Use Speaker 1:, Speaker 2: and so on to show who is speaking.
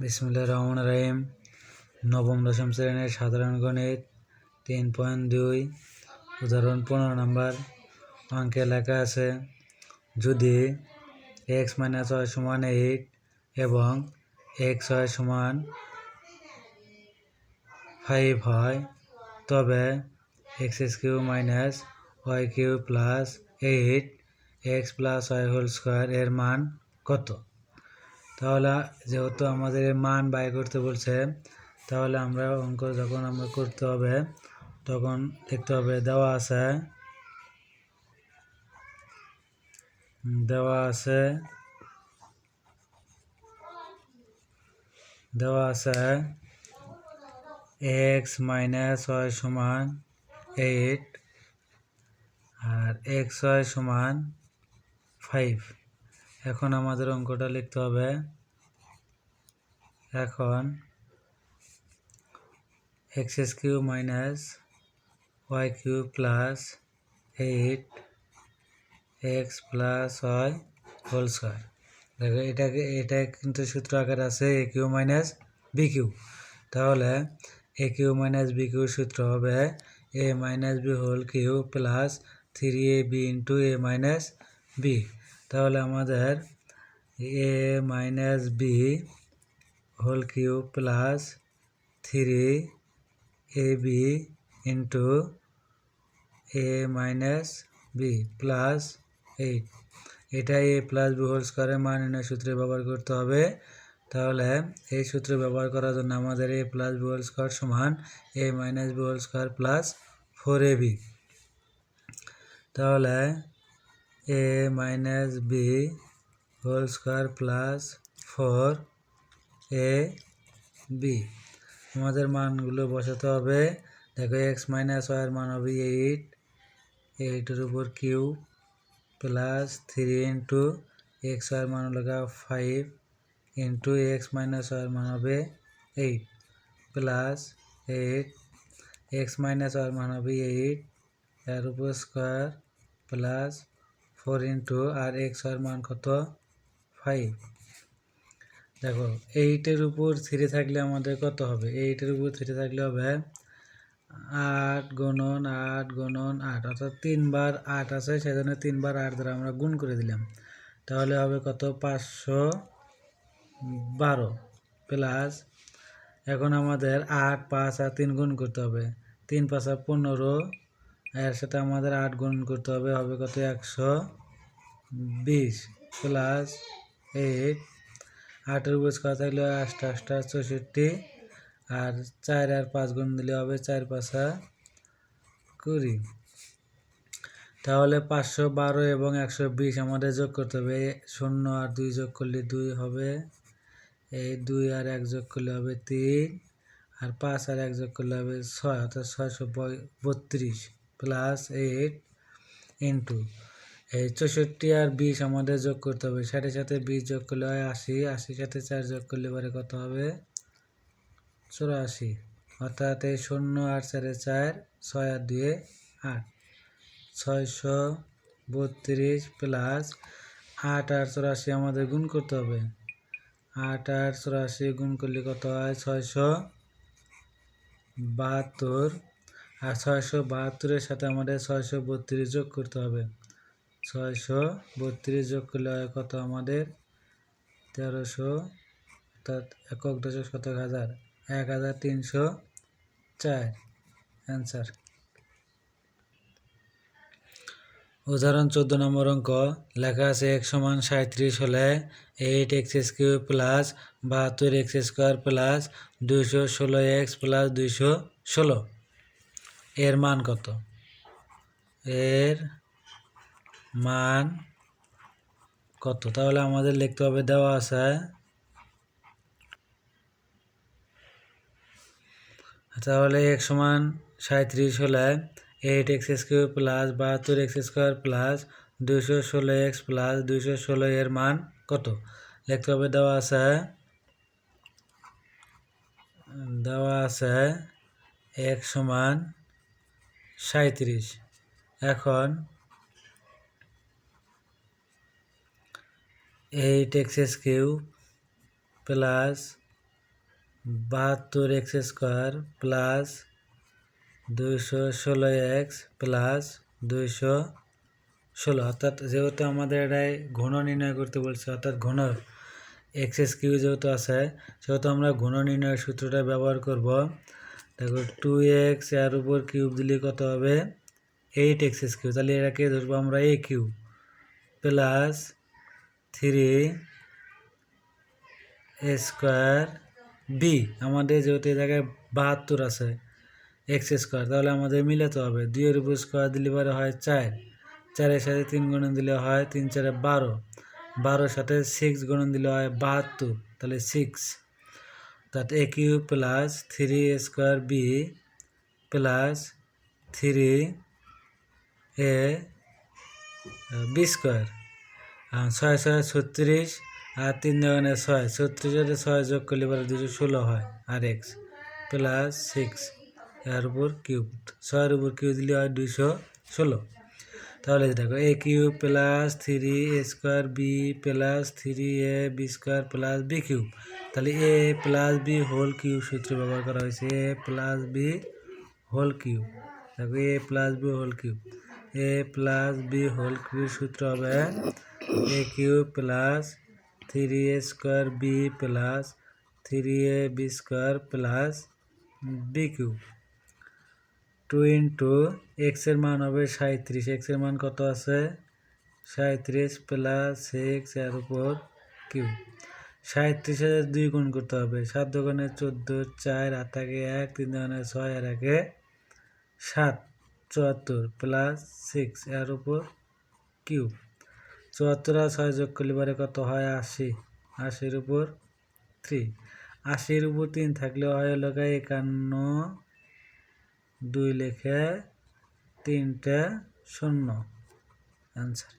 Speaker 1: বিসমুল্লাহ রহমান রাহিম। নবম, দশম শ্রেণির সাধারণ গণিত, তিন পয়েন্ট দুই। উদাহরণ পনেরো নম্বর। অঙ্কে লেখা আছে, যদি এক্স মাইনাস ওয়াই সমান এইট এবং এক্স ওয়াই সমান ফাইভ হয়, তবে x S cube minus y cube plus eight x plus y whole square এর মান কত? তাহলে যেহেতু আমাদের মান বাই করতে বলছে, তাহলে আমরা অঙ্ক যখন আমরা করতে হবে, তখন লিখতে হবে দেওয়া আছে দেওয়া আছে দেওয়া আছে এক্স মাইনাস ওয়াই সমান এইট আর এক্স ওয়াই সমান ফাইভ এখন আমাদের অঙ্কটা লিখতে হবে। এখন x S cube minus y cube plus eight x plus y whole square. দেখো, এটাকে, এটা কিন্তু সূত্র আকার আছে a cube minus b cube. তাহলে a cube minus b cube সূত্র হবে a minus b whole cube plus three a b into a minus b. তাহলে আমাদের a minus b whole cube plus three a b into a minus b plus eight এটা a plus b whole স্কোয়ারের মান নির্ণয় সূত্রে ব্যবহার করতে হবে। তাহলে এই সূত্র ব্যবহার করার জন্য আমাদের a plus b whole square সমান a minus b whole square plus four a b তাহলে a minus b whole square plus four a b আমাদের মানগুলো বসাতে হবে। দেখো এক্স মাইনাস ওয়াইয়ের মান হবে এইট এইটের উপর cube plus three into x ওয়াইয়ের মান হলো ফাইভ ইন্টু এক্স মাইনাস ওয়াইয়ের মান হবে eight plus eight x minus ওয়াইয়ের মান হবে এইট এর উপর স্কোয়ার প্লাস ফোর ইন্টু আর এক্স ওয়াইয়ের মান কত? ফাইভ। দেখো, এইটের উপর থ্রি থাকলে আমাদের কত হবে? এইটের উপর থ্রি থাকলে হবে আট গুণন আট গুণন আট। অর্থাৎ তিনবার আট আছে, সেজন্য তিনবার আট দ্বারা আমরা গুণ করে দিলাম। তাহলে হবে কত? পাঁচশো বারো প্লাস এখন আমাদের আট, পাঁচ আর তিন গুণ করতে হবে। তিন পাঁচা পনেরো এর সাথে আমাদের আট গুণ করতে হবে হবে কত? একশো বিশ প্লাস এইট আটের উপর স্কোয়ার থাকলে আটটা আটটা চৌষট্টি, আর চার আর পাঁচ গুণ দিলে হবে চার পাঁচা কুড়ি। তাহলে পাঁচশো বারো এবং একশো বিশ আমাদের যোগ করতে হবে শূন্য আর দুই যোগ করলে দুই হবে, এই দুই আর এক যোগ করলে হবে তিন, আর পাঁচ আর এক যোগ করলে হবে ছয়, অর্থাৎ ছয়শো বত্রিশ। প্লাস এইট ইন্টু এই চৌষট্টি আর বিশ আমাদের যোগ করতে হবে। ষাটের সাথে বিশ যোগ করলে হয় আশি। আশির সাথে চার যোগ করলে পরে কত হবে? চুরাশি। অর্থাৎ এই শূন্য আর চারে চার, ছয় আর দুয়ে আট। ছয়শো বত্রিশ প্লাস আট আর চুরাশি আমাদের গুণ করতে হবে। আট আর চুরাশি গুণ করলে কত হয়? ছয়শো বাহাত্তর। আর ছয়শো বাহাত্তরের সাথে আমাদের ছয়শো বত্রিশ যোগ করতে হবে। ছয়শো বত্রিশ যোগ করলে হয় কত আমাদের? তেরোশো, অর্থাৎ একক দশক শতক হাজার। এক হাজার তিনশো চার। অ্যান্সার উদাহরণ চোদ্দ নম্বর অঙ্ক। লেখা আছে এক সমান সাঁত্রিশ হলে এইট এক্স কিউ প্লাস বাহাত্তর এক্স স্কোয়ার প্লাস দুইশো ষোলো এক্স প্লাস দুইশো ষোলো। এর মান কত? এর মান কত? তাহলে আমাদের লিখতে হবে দেওয়া আছে তাহলে এক সমান সাঁত্রিশ হলে এইট এক্স স্কোয়ার প্লাস বাহাত্তর এক্স স্কোয়ার প্লাস দুইশো ষোলো এক্স প্লাস দুইশো ষোলো এর মান কত? লিখতে হবে দেওয়া আছে দেওয়া আছে এক সমান সাঁত্রিশ এখন এইট এক্স কিউ প্লাস বাহাত্তর এক্স স্কোয়ার প্লাস দুইশো ষোলো এক্স প্লাস দুইশো ষোলো। অর্থাৎ যেহেতু আমাদের এটাই ঘন নির্ণয় করতে বলছে, অর্থাৎ ঘন এক্স কিউ যেহেতু আছে, সেহেতু আমরা ঘন নির্ণয়ের সূত্রটা ব্যবহার করব দেখো টু এক্সের উপর কিউব দিলে কত হবে? এইট এক্স কিউ তাহলে এটাকে ধরবো আমরা a cube plus three a square b আমাদের যেহেতু এই জায়গায় বাহাত্তর আছে এক্স স্কোয়ার তাহলে আমাদের মিলাতে হবে। দুইয়ের উপর স্কোয়ার দিলে পরে হয় চার। চারের সাথে তিন গুণন দিলে হয় তিন, চারে বারো। বারোর সাথে সিক্স গুণন দিলে হয় বাহাত্তর। তাহলে সিক্স তাত a cube plus three square b plus three a b square ছয় ছয় ছত্রিশ আর তিন দোকানে ছয় ছত্রিশের ছয় যোগ করলে পরে দুশো ষোলো হয় আর এক্স প্লাস সিক্স এর উপর কিউব ছয়ের উপর কিউ দিলে হয় দুইশো ষোলো। তাহলে দেখো a cube plus three a square b plus three a b square plus b cube তাহলে a plus b whole cube সূত্র ব্যবহার করা হয়েছে a plus b whole cube দেখো a plus b whole cube a plus b whole cube সূত্র হবে a cube plus three a square b plus three a b square plus b cube two into এক্সের মান হবে সাঁত্রিশ এক্সের মান কত আছে? সাঁত্রিশ প্লাস সিক্স এর উপর কিউ সাঁত্রিশ হাজার দুই গুণ করতে হবে। সাত দোকানে চোদ্দ, চার, আট থাকে এক, তিন দোকানে ছয়, আর একে সাত, চুয়াত্তর প্লাস সিক্স এর উপর কিউ চুয়াত্তর আর ছয় যোগ করলে পরে কত হয়? আশি। আশির উপর থ্রি আশির উপর তিন থাকলে হয় হলো একান্ন, দুই লেখে তিনটে শূন্য। অ্যান্সার